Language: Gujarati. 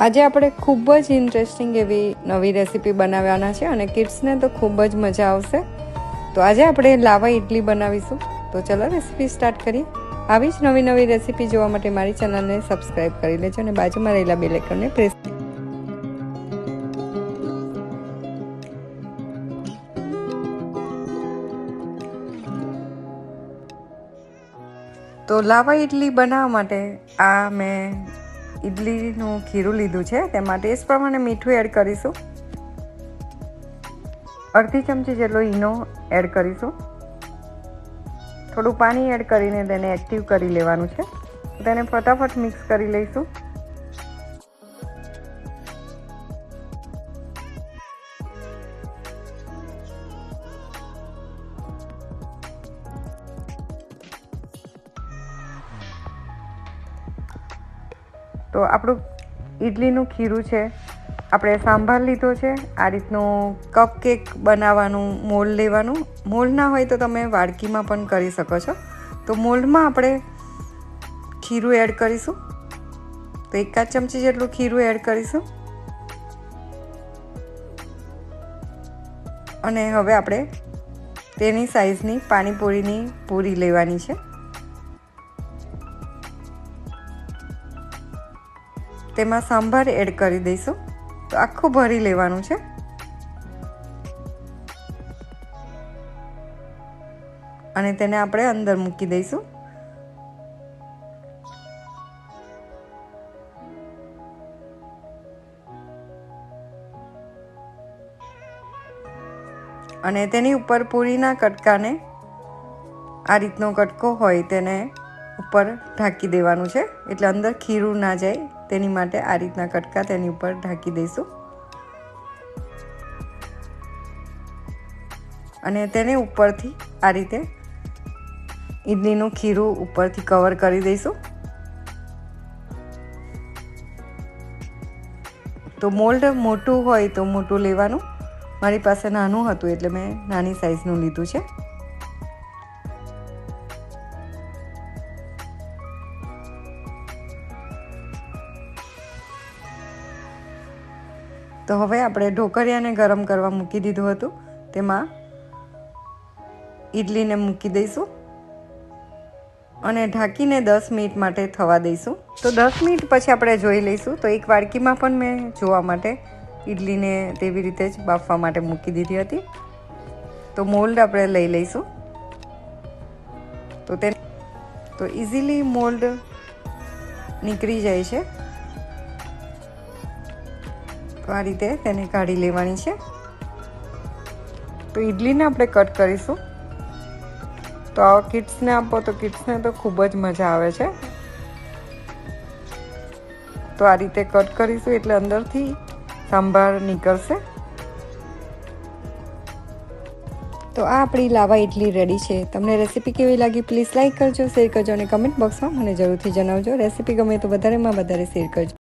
આજે આપણે ખૂબ જ ઇન્ટરેસ્ટિંગ એવી નવી રેસીપી બનાવવાના છે અને કિડ્સને તો ખૂબ જ મજા આવશે. તો આજે આપણે લાવા ઇડલી બનાવીશું. તો ચલો રેસીપી સ્ટાર્ટ કરીએ. આવી જ નવી નવી રેસીપી જોવા માટે મારી ચેનલને સબસ્ક્રાઇબ કરી લેજો અને બાજુમાં રહેલા બેલ આઇકનને પ્રેસ તો લાવા ઇડલી બનાવવા માટે આ મેં ઇડલીનું ખીરું લીધું છે. તેમાં ટેસ્ટ પ્રમાણે મીઠું એડ કરીશું. અડધી ચમચી જેટલો ઈનો એડ કરીશું. થોડું પાણી એડ કરીને તેને એક્ટિવ કરી લેવાનું છે. તેને ફટાફટ મિક્સ કરી લઈશું. તો આપણું ઇડલીનું ખીરું છે. આપણે સાંભાર લીધો છે. આ રીતનું કપ કેક બનાવવાનું મોલ્ડ લેવાનું. મોલ્ડ ના હોય તો તમે વાડકીમાં પણ કરી શકો છો. તો મોલ્ડમાં આપણે ખીરું એડ કરીશું. તો એકાદ ચમચી જેટલું ખીરું એડ કરીશું. અને હવે આપણે તેની સાઈઝની પાણીપુરીની પૂરી લેવાની છે. તેમાં સાંભાર એડ કરી દઈશું. તો આખું ભરી લેવાનું છે. અને તેને આપણે અંદર મૂકી દઈશું. અને તેની ઉપર પૂરીના કટકાને આ રીતનો કટકો હોય તેને ઉપર ઢાંકી દેવાનું છે. એટલે અંદર ખીરું ના જાય, તેની માટે આ રીતના કટકા તેની ઉપર ઢાંકી દઈશું. અને તેને ઉપરથી આ રીતે ઈડલીનું ખીરું ઉપરથી કવર કરી દઈશું. તો મોલ્ડ મોટું હોય તો મોટું લેવાનું. મારી પાસે નાનું હતું એટલે મેં નાની સાઈઝનું લીધું છે. તો હવે આપણે ઢોકળિયાને ગરમ કરવા મૂકી દીધું હતું. તેમાં ઈડલીને મૂકી દઈશું અને ઢાંકીને દસ મિનિટ માટે થવા દઈશું. તો દસ મિનિટ પછી આપણે જોઈ લઈશું. તો એક વાડકીમાં પણ મેં જોવા માટે ઈડલીને તેવી રીતે જ બાફવા માટે મૂકી દીધી હતી. તો મોલ્ડ આપણે લઈ લઈશું. તો તે તો ઇઝીલી મોલ્ડ નીકળી જાય છે. આ રીતે તેને કાઢી લેવાની છે. તો ઇડલીને આપણે કટ કરીશું. તો આ કિડ્સને આપો તો કિડ્સને તો ખૂબ જ મજા આવે છે. તો આ રીતે કટ કરીશું એટલે અંદરથી સાંભાર નીકળશે. તો આ આપણી લાવા ઇડલી રેડી છે. તમને રેસીપી કેવી લાગી પ્લીઝ લાઇક કરજો, શેર કરજો અને કમેન્ટ બોક્સમાં મને જરૂરથી જણાવજો. રેસીપી ગમે તો વધારેમાં વધારે શેર કરજો.